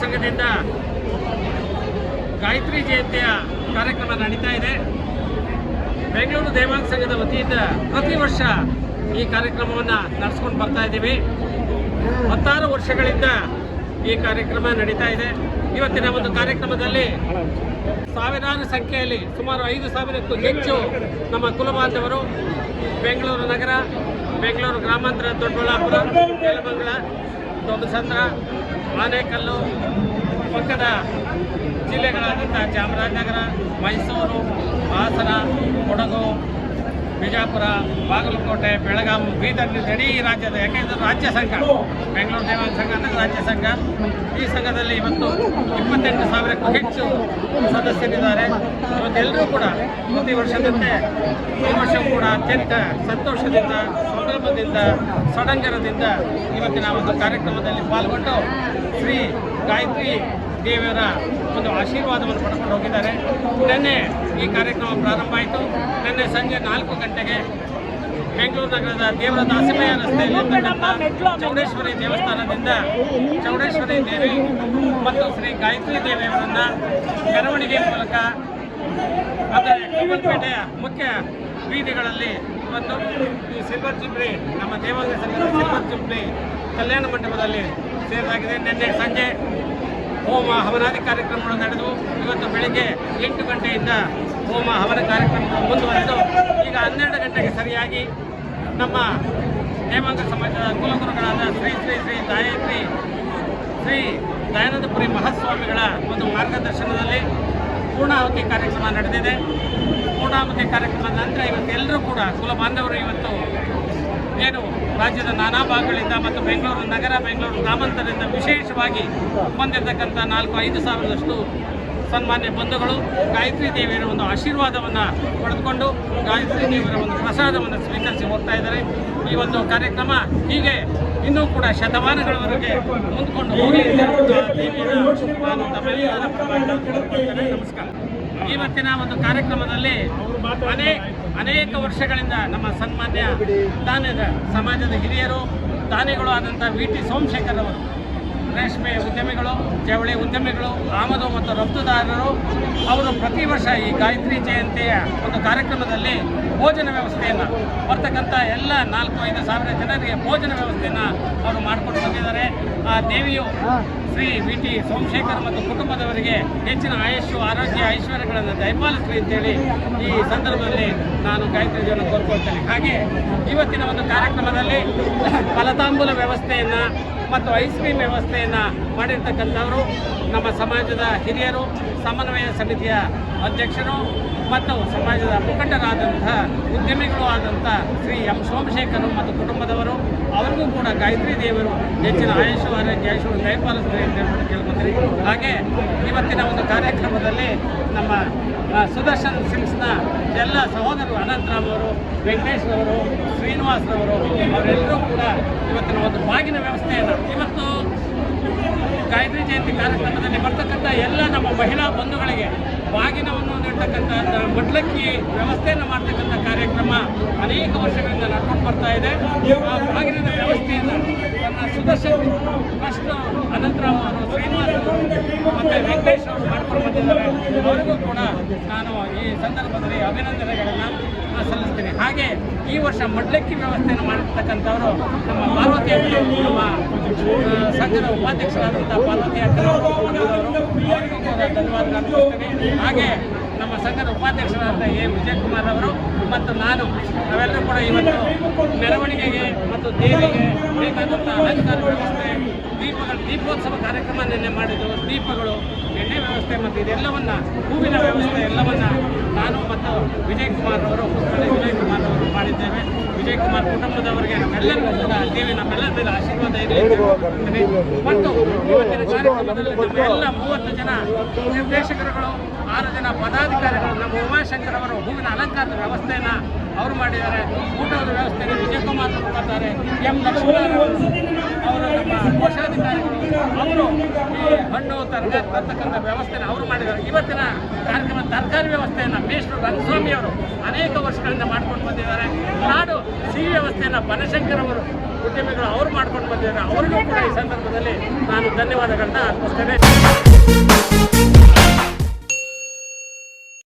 ಸಂಘದಿಂದ ಗಾಯತ್ರಿ ಜಯಂತಿಯ ಕಾರ್ಯಕ್ರಮ ನಡೀತಾ ಇದೆ. ಬೆಂಗಳೂರು ದೇವಾಂಗ ಸಂಘದ ವತಿಯಿಂದ ಪ್ರತಿ ವರ್ಷ ಈ ಕಾರ್ಯಕ್ರಮವನ್ನು ನಡೆಸ್ಕೊಂಡು ಬರ್ತಾ ಇದ್ದೀವಿ. ಹತ್ತಾರು ವರ್ಷಗಳಿಂದ ಈ ಕಾರ್ಯಕ್ರಮ ನಡೀತಾ ಇದೆ. ಇವತ್ತಿನ ಒಂದು ಕಾರ್ಯಕ್ರಮದಲ್ಲಿ ಸಾವಿರಾರು ಸಂಖ್ಯೆಯಲ್ಲಿ ಸುಮಾರು ಐದು ಸಾವಿರಕ್ಕೂ ಹೆಚ್ಚು ನಮ್ಮ ಕುಲಬಾಂಧವರು, ಬೆಂಗಳೂರು ನಗರ, ಬೆಂಗಳೂರು ಗ್ರಾಮಾಂತರ, ದೊಡ್ಡಬಳ್ಳಾಪುರ ನೆಲಮಂಗಲ ದೊಡ್ಡಸಂದ್ರ ಆನೇಕಲ್ಲು ಪಕ್ಕದ ಜಿಲ್ಲೆಗಳಾದಂಥ ಚಾಮರಾಜನಗರ, ಮೈಸೂರು, ಹಾಸನ, ಕೊಡಗು, ಬಿಜಾಪುರ, ಬಾಗಲಕೋಟೆ ಬೆಳಗಾವಿ ಬೀದರ್ ಇಡೀ ರಾಜ್ಯದ ಯಾಕೆಂದರೆ ರಾಜ್ಯ ಸಂಘ, ಬೆಂಗಳೂರು ದೇವಾಲಯ ಸಂಘ ಅಂದರೆ ರಾಜ್ಯ ಸಂಘ. ಈ ಸಂಘದಲ್ಲಿ ಇವತ್ತು ಇಪ್ಪತ್ತೆಂಟು ಸಾವಿರಕ್ಕೂ ಹೆಚ್ಚು ಸದಸ್ಯರಿದ್ದಾರೆ. ಇವತ್ತೆಲ್ಲರೂ ಕೂಡ ಪ್ರತಿ ವರ್ಷದಂತೆ ಈ ವರ್ಷ ಕೂಡ ಅತ್ಯಂತ ಸಂತೋಷದಿಂದ ಸಂಭ್ರಮದಿಂದ, ಸಡಂಗರದಿಂದ ಇವತ್ತಿನ ಒಂದು ಕಾರ್ಯಕ್ರಮದಲ್ಲಿ ಪಾಲ್ಗೊಂಡು ಶ್ರೀ ಗಾಯತ್ರಿ ದೇವಿಯರ ಒಂದು ಆಶೀರ್ವಾದವನ್ನು ಪಡ್ಕೊಂಡು ಹೋಗಿದ್ದಾರೆ. ನಿನ್ನೆ ಈ ಕಾರ್ಯಕ್ರಮ ಪ್ರಾರಂಭ ಆಯಿತು. ನಿನ್ನೆ ಸಂಜೆ ನಾಲ್ಕು ಗಂಟೆಗೆ ಬೆಂಗಳೂರು ನಗರದ ದೇವರ ದಾಸಿಮಯ ರಸ್ತೆಯಲ್ಲಿರ್ತಕ್ಕಂಥ ಚೌಡೇಶ್ವರಿ ದೇವಸ್ಥಾನದಿಂದ ಚೌಡೇಶ್ವರಿ ದೇವಿ ಮತ್ತು ಶ್ರೀ ಗಾಯತ್ರಿ ದೇವಿಯವರನ್ನು ಮೆರವಣಿಗೆ ಮೂಲಕ ಅಂದರೆ ಕಬ್ಬನ್ಪೇಟೆಯ ಮುಖ್ಯ ಬೀದಿಗಳಲ್ಲಿ ಇವತ್ತು ಈ ಸಿಲ್ವರ್ ಜುಬ್ಲಿ ನಮ್ಮ ದೇವಾಲಯ ಸಂಘದ ಸಿಲ್ವರ್ ಜುಬ್ಲಿ ಕಲ್ಯಾಣ ಮಂಟಪದಲ್ಲಿ ಸೇರಲಾಗಿದೆ. ನಿನ್ನೆ ಸಂಜೆ ಹೋಮ ಹವನಾದಿ ಕಾರ್ಯಕ್ರಮಗಳು ನಡೆದು ಇವತ್ತು ಬೆಳಿಗ್ಗೆ ಎಂಟು ಗಂಟೆಯಿಂದ ಹೋಮ ಹವನ ಕಾರ್ಯಕ್ರಮಗಳು ಮುಂದುವರೆದು ಈಗ ಹನ್ನೆರಡು ಗಂಟೆಗೆ ಸರಿಯಾಗಿ ನಮ್ಮ ದೇವಾಂಗ ಸಮಾಜದ ಕುಲಗುರುಗಳಾದ ಶ್ರೀ ಶ್ರೀ ಶ್ರೀ ಗಾಯತ್ರಿ, ಶ್ರೀ ದಯಾನಂದಪುರಿ ಮಹಾಸ್ವಾಮಿಗಳ ಒಂದು ಮಾರ್ಗದರ್ಶನದಲ್ಲಿ ಪೂರ್ಣಾಹುತಿ ಕಾರ್ಯಕ್ರಮ ನಡೆದಿದೆ. ಪೂರ್ಣಾಹುತಿ ಕಾರ್ಯಕ್ರಮದ ನಂತರ ಇವತ್ತು ಎಲ್ಲರೂ ಕೂಡ ಕುಲ ಬಾಂಧವರು ಇವತ್ತು ಏನು ರಾಜ್ಯದ ನಾನಾ ಭಾಗಗಳಿಂದ ಮತ್ತು ಬೆಂಗಳೂರು ನಗರ, ಬೆಂಗಳೂರು ಗ್ರಾಮಾಂತರದಿಂದ ವಿಶೇಷವಾಗಿ ಬಂದಿರತಕ್ಕಂಥ ನಾಲ್ಕು, ಐದು ಸಾವಿರದಷ್ಟು ಸನ್ಮಾನ್ಯ ಬಂಧುಗಳು ಗಾಯತ್ರಿ ದೇವಿಯರ ಒಂದು ಆಶೀರ್ವಾದವನ್ನು ಪಡೆದುಕೊಂಡು ಗಾಯತ್ರಿ ದೇವಿಯರ ಒಂದು ಪ್ರಸಾದವನ್ನು ಸ್ವೀಕರಿಸಿ ಹೋಗ್ತಾ ಇದ್ದಾರೆ. ಈ ಒಂದು ಕಾರ್ಯಕ್ರಮ ಹೀಗೆ ಇನ್ನೂ ಕೂಡ ಶತಮಾನಗಳವರೆಗೆ ಮುಂದ್ಕೊಂಡು ಹೋಗಿ ನಮಸ್ಕಾರ. ಇವತ್ತಿನ ಒಂದು ಕಾರ್ಯಕ್ರಮದಲ್ಲಿ ಅನೇಕ ಅನೇಕ ವರ್ಷಗಳಿಂದ ನಮ್ಮ ಸನ್ಮಾನ್ಯ ದಾನದ ಸಮಾಜದ ಹಿರಿಯರು ದಾನಿಗಳು ಆದಂಥ ವಿ ಟಿ ಸೋಮಶೇಖರ್ ಅವರು ರೇಷ್ಮೆ ಉದ್ಯಮಿಗಳು, ಜವಳಿ ಉದ್ಯಮಿಗಳು, ಆಮದು ಮತ್ತು ರಫ್ತುದಾರರು, ಅವರು ಪ್ರತಿ ವರ್ಷ ಈ ಗಾಯತ್ರಿ ಜಯಂತಿಯ ಒಂದು ಕಾರ್ಯಕ್ರಮದಲ್ಲಿ ಭೋಜನ ವ್ಯವಸ್ಥೆಯನ್ನು ಬರ್ತಕ್ಕಂಥ ಎಲ್ಲ ನಾಲ್ಕು ಐದು ಸಾವಿರ ಜನರಿಗೆ ಭೋಜನ ವ್ಯವಸ್ಥೆಯನ್ನು ಅವರು ಮಾಡಿಕೊಂಡು ಬಂದಿದ್ದಾರೆ. ಆ ದೇವಿಯು ಶ್ರೀ ವಿ ಟಿ ಸೋಮಶೇಖರ್ ಮತ್ತು ಕುಟುಂಬದವರಿಗೆ ಹೆಚ್ಚಿನ ಆಯುಷ್ಯು, ಆರೋಗ್ಯ, ಐಶ್ವರ್ಯಗಳನ್ನು ದಯಪಾಲಿಸಲಿ ಅಂತೇಳಿ ಈ ಸಂದರ್ಭದಲ್ಲಿ ನಾನು ಗಾಯತ್ರಿ ಜೀವನ ಕೋರ್ಕೊಳ್ತೇನೆ. ಹಾಗೆ ಇವತ್ತಿನ ಒಂದು ಕಾರ್ಯಕ್ರಮದಲ್ಲಿ ಫಲತಾಂಬೂಲ ವ್ಯವಸ್ಥೆಯನ್ನು ಮತ್ತು ಐಸ್ ಕ್ರೀಮ್ ವ್ಯವಸ್ಥೆಯನ್ನು ಮಾಡಿರ್ತಕ್ಕಂಥವರು, ನಮ್ಮ ಸಮಾಜದ ಹಿರಿಯರು, ಸಮನ್ವಯ ಸಮಿತಿಯ ಅಧ್ಯಕ್ಷರು ಮತ್ತು ಸಮಾಜದ ಮುಖಂಡರಾದಂಥ ಉದ್ಯಮಿಗಳು ಆದಂಥ ಶ್ರೀ ಎಂ ಸೋಮಶೇಖರ್ ಮತ್ತು ಕುಟುಂಬದವರು, ಅವರಿಗೂ ಕೂಡ ಗಾಯತ್ರಿ ದೇವರು ಹೆಚ್ಚಿನ ಆಯುಷು, ಆರೋಗ್ಯ ಐಶ್ವರ್ಯ ದಯಪಾಲಿಸಿದೆ ಅಂತ ಹೇಳ್ಬಿಟ್ಟು ಹಾಗೆ, ಇವತ್ತಿನ ಒಂದು ಕಾರ್ಯಕ್ರಮದಲ್ಲಿ ನಮ್ಮ ಸುದರ್ಶನ್ ಸಿಂಗ್ಸ್ನ ಎಲ್ಲ ಸಹೋದರರು ಅನಂತರಾಮ್ ಅವರು ವೆಂಕಟೇಶ್ ಅವರು ಶ್ರೀನಿವಾಸ್ರವರು, ಅವರೆಲ್ಲರೂ ಕೂಡ ಇವತ್ತಿನ ಒಂದು ಬಾಗಿನ ವ್ಯವಸ್ಥೆಯನ್ನು ಇವತ್ತು ಗಾಯತ್ರಿ ಜಯಂತಿ ಕಾರ್ಯಕ್ರಮದಲ್ಲಿ ಬರ್ತಕ್ಕಂಥ ಎಲ್ಲ ನಮ್ಮ ಮಹಿಳಾ ಬಂಧುಗಳಿಗೆ ಬಾಗಿನವನ್ನು ನೀಡ್ತಕ್ಕಂಥ ಮಡ್ಲಕ್ಕಿ ವ್ಯವಸ್ಥೆಯನ್ನು ಮಾಡ್ತಕ್ಕಂಥ ಕಾರ್ಯಕ್ರಮ ಅನೇಕ ವರ್ಷಗಳಿಂದ ನಡ್ಕೊಂಡು ಬರ್ತಾ ಇದೆ. ಆ ಬಾಗಿನ ವ್ಯವಸ್ಥೆಯನ್ನು ಸುದರ್ಶನ್ ಫಸ್ಟ್ ಅನಂತರ ಅವರು ಶ್ರೀನಿವಾಸ್ ಮತ್ತು ವೆಂಕಟೇಶ್ ಅವರು ಮಾಡ್ಕೊಂಡು ಬಂದಿದ್ದಾರೆ ಅವರಿಗೂ ಕೂಡ ನಾನು ಈ ಸಂದರ್ಭದಲ್ಲಿ ಅಭಿನಂದನೆಗಳನ್ನು ಸಲ್ಲಿಸ್ತೀನಿ ಹಾಗೆ ಈ ವರ್ಷ ಮಡ್ಲಕ್ಕಿ ವ್ಯವಸ್ಥೆಯನ್ನು ಮಾಡಿರ್ತಕ್ಕಂಥವರು ನಮ್ಮ ಪಾರ್ವತಿ ಅಕ್ಕರು ನಮ್ಮ ಸಂಘದ ಉಪಾಧ್ಯಕ್ಷರಾದಂಥ ಪಾರ್ವತಿ ಧನ್ಯವಾದಗಳನ್ನು ಕೊಡ್ತೀನಿ ಹಾಗೆ ನಮ್ಮ ಸಂಘದ ಉಪಾಧ್ಯಕ್ಷರಾದ ಎ. ವಿಜಯಕುಮಾರ್ ಅವರು ಮತ್ತು ನಾನು ನಾವೆಲ್ಲರೂ ಕೂಡ ಇವತ್ತು ಮೆರವಣಿಗೆಗೆ ಮತ್ತು ದೇವಿಗೆ ಬೇಕಾದಂಥ ಅಲಂಕಾರ ವ್ಯವಸ್ಥೆ, ದೀಪಗಳು ದೀಪೋತ್ಸವ ಕಾರ್ಯಕ್ರಮ ನಿನ್ನೆ ಮಾಡಿದ್ದು, ದೀಪಗಳು, ಎಣ್ಣೆ ವ್ಯವಸ್ಥೆ ಮತ್ತು ಇದೆಲ್ಲವನ್ನ, ಹೂವಿನ ವ್ಯವಸ್ಥೆ ಎಲ್ಲವನ್ನ ನಾನು ಮತ್ತು ವಿಜಯ್ ಕುಮಾರ್ ಅವರು ವಿಜಯ್ ಕುಮಾರ್ ಅವರು ಮಾಡಿದ್ದೇವೆ. ವಿಜಯ್ ಕುಮಾರ್ ಕುಟುಂಬದವರಿಗೆ ನಮ್ಮೆಲ್ಲರಿಗೂ ಕೂಡ ದೇವಿ ನಮ್ಮೆಲ್ಲರ ಮೇಲೆ ಆಶೀರ್ವಾದ ಇರಲಿ ಮತ್ತು ಇವತ್ತಿನ ಕಾರ್ಯಕ್ರಮದಲ್ಲಿ ನಮ್ಮ ಎಲ್ಲ ಮೂವತ್ತು ಜನ ನಿರ್ದೇಶಕರುಗಳು ಆರು ಜನ ಪದಾಧಿಕಾರಿಗಳು ನಮ್ಮ ಉಮಾಶಂಕರ್ ಅವರು ಹೂವಿನ ಅಲಂಕಾರದ ವ್ಯವಸ್ಥೆಯನ್ನು ಅವರು ಮಾಡಿದ್ದಾರೆ. ಊಟದ ವ್ಯವಸ್ಥೆಯನ್ನು ವಿಜಯಕುಮಾರ್ ಮಾಡ್ತಾರೆ ಎಂ ಲಕ್ಷ್ಮೀನಾರಾಯಣ ಅವರು ನಮ್ಮ ಕೋಶಾಧಿಕಾರಿಗಳು, ಅವರು ಈ ಹಣ್ಣು ತರಕಾರಿ ತರ್ತಕ್ಕಂಥ ವ್ಯವಸ್ಥೆನ ಅವರು ಮಾಡಿದ್ದಾರೆ. ಇವತ್ತಿನ ಕಾರ್ಯಕ್ರಮ ತರಕಾರಿ ವ್ಯವಸ್ಥೆಯನ್ನು ಮೇಷ್ಟ್ರು ರಂಗಸ್ವಾಮಿ ಅವರು ಅನೇಕ ವರ್ಷಗಳಿಂದ ಮಾಡ್ಕೊಂಡು ಬಂದಿದ್ದಾರೆ. ನಾಡು ಸಿಹಿ ವ್ಯವಸ್ಥೆ ವ್ಯವಸ್ಥೆಯನ್ನು ಬನಶಂಕರ್ ಅವರು ಉದ್ಯಮಿಗಳು ಅವರು ಮಾಡ್ಕೊಂಡು ಬಂದಿದ್ದಾರೆ. ಅವರಿಗೂ ಕೂಡ ಈ ಸಂದರ್ಭದಲ್ಲಿ ನಾನು ಧನ್ಯವಾದಗಳನ್ನ ಅರ್ಪಿಸ್ತೇನೆ.